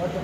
ਹਾਂ ਸਰ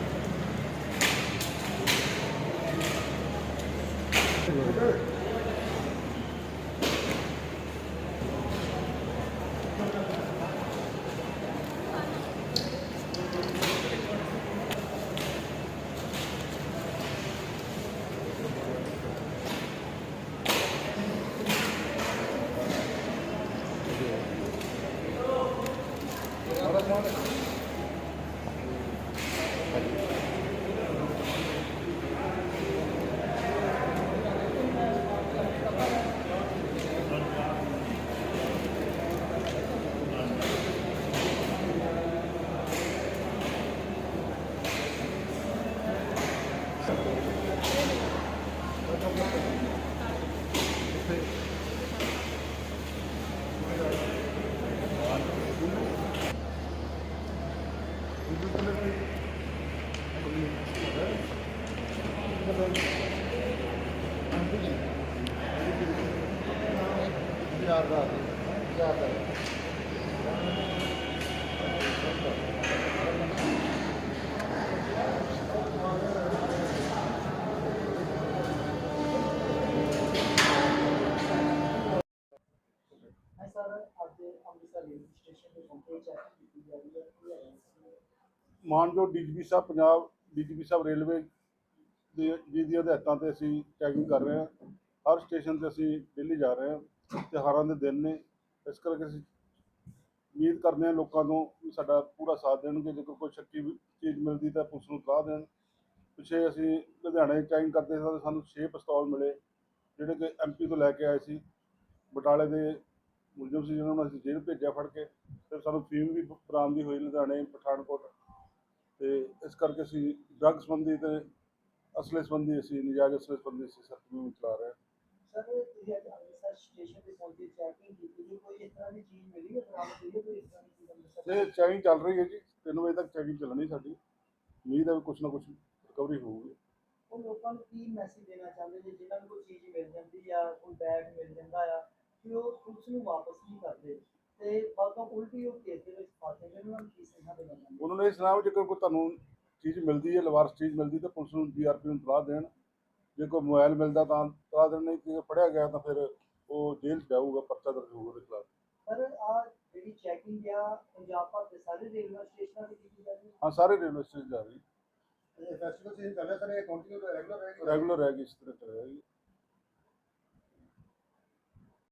ਮਾਨਯੋਗ DGP sahib Punjab DGP sahib railway ਦੇ ਜੀ ਦੀਆਂ ਹਦਾਇਤਾਂ ਤੇ ਅਸੀਂ ਚੈਕਿੰਗ ਕਰ ਰਹੇ ਹਾਂ। ਹਰ ਸਟੇਸ਼ਨ ਤੇ ਅਸੀਂ ਡੇਲੀ ਜਾ ਰਹੇ ਹਾਂ। ਤਿਉਹਾਰਾਂ ਦੇ ਦਿਨ ਨੇ। ਇਸ ਕਰਕੇ ਅਸੀਂ ਉਮੀਦ ਕਰਦੇ ਹਾਂ ਲੋਕਾਂ ਤੋਂ ਵੀ ਸਾਡਾ ਪੂਰਾ ਸਾਥ ਦੇਣਗੇ। ਜੇਕਰ ਕੋਈ ਸ਼ੱਕੀ ਚੀਜ਼ ਮਿਲਦੀ ਤਾਂ ਪੁਲਿਸ ਨੂੰ ਇਤਲਾਹ ਦੇਣ। ਪਿੱਛੇ ਅਸੀਂ ਲੁਧਿਆਣੇ ਚੈਕਿੰਗ ਕਰਦੇ ਸਾਂ ਤਾਂ ਸਾਨੂੰ 6 ਪਿਸਤੌਲ ਮਿਲੇ, ਜਿਹੜੇ ਕਿ ਐਮਪੀ ਤੋਂ ਲੈ ਕੇ ਆਏ ਸੀ। ਬਟਾਲੇ ਦੇ ਮੁਲਜ਼ਮ ਸੀ ਜਿਹਨਾਂ ਨੂੰ ਅਸੀਂ ਜੇਲ੍ਹ ਭੇਜਿਆ ਫੜ ਕੇ। ਫਿਰ ਸਾਨੂੰ ਫੀਮ ਵੀ ਬਰਾਮਦੀ ਹੋਈ ਲੁਧਿਆਣੇ, ਪਠਾਨਕੋਟ। ਤੇ ਇਸ ਕਰਕੇ ਅਸੀਂ ਡਰੱਗ ਸੰਬੰਧੀ ਤੇ ਅਸਲੇ ਸੰਬੰਧੀ ਅਸੀਂ ਨਜਾਇਜ਼ ਅਸਲੇ ਸੰਬੰਧੀ ਅਸੀਂ ਸਖਤ ਮੁਹਿੰਮ ਚਲਾ ਰਹੇ ਹਾਂ। ਸਰ ਤੁਸੀਂ ਅੱਜ ਅੰਮ੍ਰਿਤਸਰ ਸਟੇਸ਼ਨ ਤੇ ਪਹੁੰਚੇ ਚੈਕਿੰਗ ਕੀਤੀ ਜੀ ਕੋਈ ਇਸ ਤਰ੍ਹਾਂ ਦੀ ਚੀਜ਼ ਮਿਲੀ ਹੈ ਬਰਾਮਦ ਹੋਈ ਹੈ ਕੋਈ ਇਸ ਤਰ੍ਹਾਂ ਦੀ ਚੀਜ਼ ਅੰਮ੍ਰਿਤਸਰ ਤੇ ਚੈਕਿੰਗ ਚੱਲ ਰਹੀ ਹੈ ਜੀ 3 ਵਜੇ ਤੱਕ ਚੈਕਿੰਗ ਚੱਲਣੀ ਸਾਡੀ। ਉਮੀਦ ਹੈ ਵੀ ਕੁਛ ਨਾ ਕੁਛ ਰਿਕਵਰੀ ਹੋਊਗੀ। ਉਹ ਲੋਕਾਂ ਨੂੰ ਕੀ ਮੈਸੇਜ ਦੇਣਾ ਚਾਹੁੰਦੇ ਜੀ ਜਿਨ੍ਹਾਂ ਨੂੰ ਕੋਈ ਚੀਜ਼ ਮਿਲ ਜਾਂਦੀ ਆ ਕੋਈ ਬੈਗ ਮਿਲ ਜਾਂਦਾ ਆ ਕਿ ਉਹ ਪੁਲਿਸ ਨੂੰ ਵਾਪਸ ਨਹੀਂ ਕਰਦੇ? ਤੇ ਬਾਅਦੋਂ ਉਲਟੀ ਉਹ ਕੇਸ ਦੇ ਵਿੱਚ ਫਸਦੇ ਨੇ ਉਹਨਾਂ ਨੂੰ ਕੀ ਸੁਝਾਅ ਦੇਣਾ ਉਹਨਾਂ ਨੇ ਸੁਣਾਇਆ ਵੀ ਜੇਕਰ ਕੋਈ ਤੁਹਾਨੂੰ ਚੀਜ਼ ਮਿਲਦੀ ਹੈ ਲਵਾਰਸ ਚੀਜ਼ ਮਿਲਦੀ ਤਾਂ ਪੁਲਿਸ ਨੂੰ ਡੀਆਰਪੀ ਨੂੰ ਇਤਲਾਹ ਦੇਣ। ਜੇ ਕੋਈ ਮੋਬਾਈਲ ਮਿਲਦਾ ਤਾਂ ਇਤਲਾਹ ਦੇਣ ਨਹੀਂ ਜੇ ਫੜਿਆ ਗਿਆ ਤਾਂ ਫਿਰ ਉਹ ਜੇਲ੍ਹ ਜਾਊਗਾ ਪਰਚਾ ਦਰਜ ਹੋਊਗਾ ਉਹਦੇ ਖਿਲਾਫ। ਸਰ ਆ ਜਿਹੜੀ ਚੈਕਿੰਗ ਆ ਪੰਜਾਬ ਭਰ ਦੇ ਸਾਰੇ ਰੇਲਵੇ ਸਟੇਸ਼ਨਾਂ ਤੇ ਕੀਤੀ ਜਾਂਦੀ ਹੈ? ਹਾਂ ਸਾਰੇ ਰੇਲਵੇ ਸਟੇਸ਼ਨ ਜਾ ਰਹੀ ਫੈਸਟੀਵਲ ਸੀਜ਼ਨ ਚੱਲ ਰਿਹਾ ਸਰ ਇਹ ਕੰਟੀਨਿਊ ਰੈਗੂਲਰ ਰਹੇਗਾ? ਰੈਗੂਲਰ ਹੈ ਇਸ ਤਰ੍ਹਾਂ ਰਹੀ ਹੈ